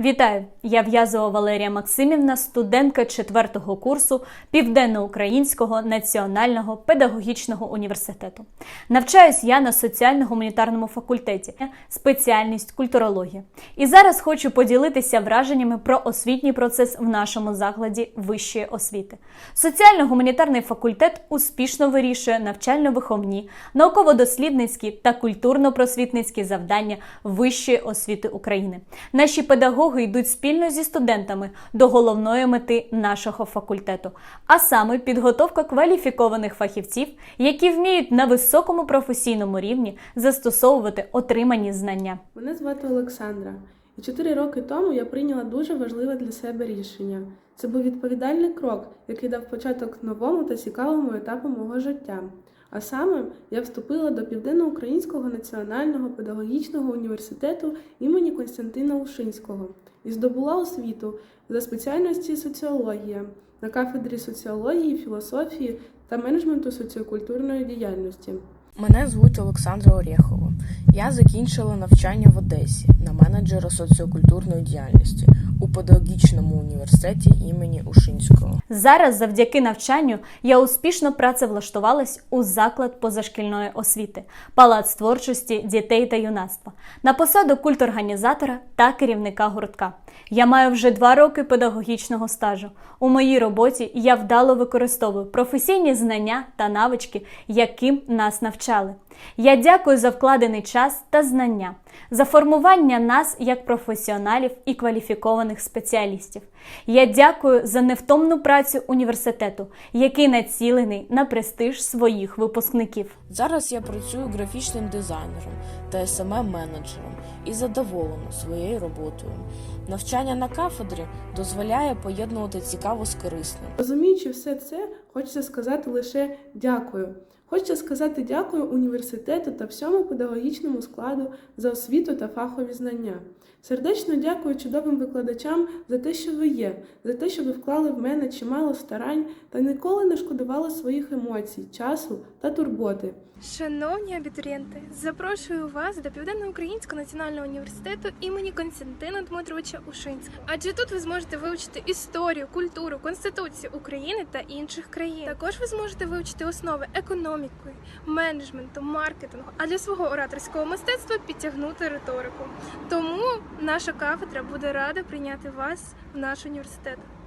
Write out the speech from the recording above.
Вітаю! Я В'язова Валерія Максимівна, студентка 4-го курсу Південноукраїнського національного педагогічного університету. Навчаюсь я на соціально-гуманітарному факультеті, спеціальність культурологія. І зараз хочу поділитися враженнями про освітній процес в нашому закладі вищої освіти. Соціально-гуманітарний факультет успішно вирішує навчально-виховні, науково-дослідницькі та культурно-просвітницькі завдання вищої освіти України. Наші педагоги йдуть спільно зі студентами до головної мети нашого факультету, а саме підготовка кваліфікованих фахівців, які вміють на високому професійному рівні застосовувати отримані знання. Мене звати Олександра, і чотири роки тому я прийняла дуже важливе для себе рішення. Це був відповідальний крок, який дав початок новому та цікавому етапу мого життя. А саме я вступила до Південноукраїнського національного педагогічного університету імені Константина Ушинського і здобула освіту за спеціальності соціологія на кафедрі соціології, філософії та менеджменту соціокультурної діяльності. Мене звуть Олександра Орєхова. Я закінчила навчання в Одесі на менеджера соціокультурної діяльності у педагогічному університеті імені Ушинського. Зараз, завдяки навчанню, я успішно працевлаштувалась у заклад позашкільної освіти, палац творчості дітей та юнацтва на посаду культорганізатора та керівника гуртка. Я маю вже два роки педагогічного стажу. У моїй роботі я вдало використовую професійні знання та навички, яким нас навчали. Я дякую за вкладений час та знання, за формування нас як професіоналів і кваліфікованих спеціалістів. Я дякую за невтомну працю університету, який націлений на престиж своїх випускників. Зараз я працюю графічним дизайнером та smm менеджером і задоволена своєю роботою. Навчання на кафедрі дозволяє поєднувати цікаво з корисним. Розуміючи все це, хочеться сказати лише дякую. Хочеться сказати дякую університету та всьому педагогічному складу за освіту та фахові знання. Сердечно дякую чудовим викладачам за те, що ви є, за те, що ви вклали в мене чимало старань та ніколи не шкодували своїх емоцій, часу та турботи. Шановні абітурієнти, запрошую вас до Південноукраїнського національного університету імені Константина Дмитровича Ушинського. Адже тут ви зможете вивчити історію, культуру, конституцію України та інших країн. Також ви зможете вивчити основи економіки, менеджменту, маркетингу, а для свого ораторського мистецтва підтягнути риторику. Тому наша кафедра буде рада прийняти вас в наш університет.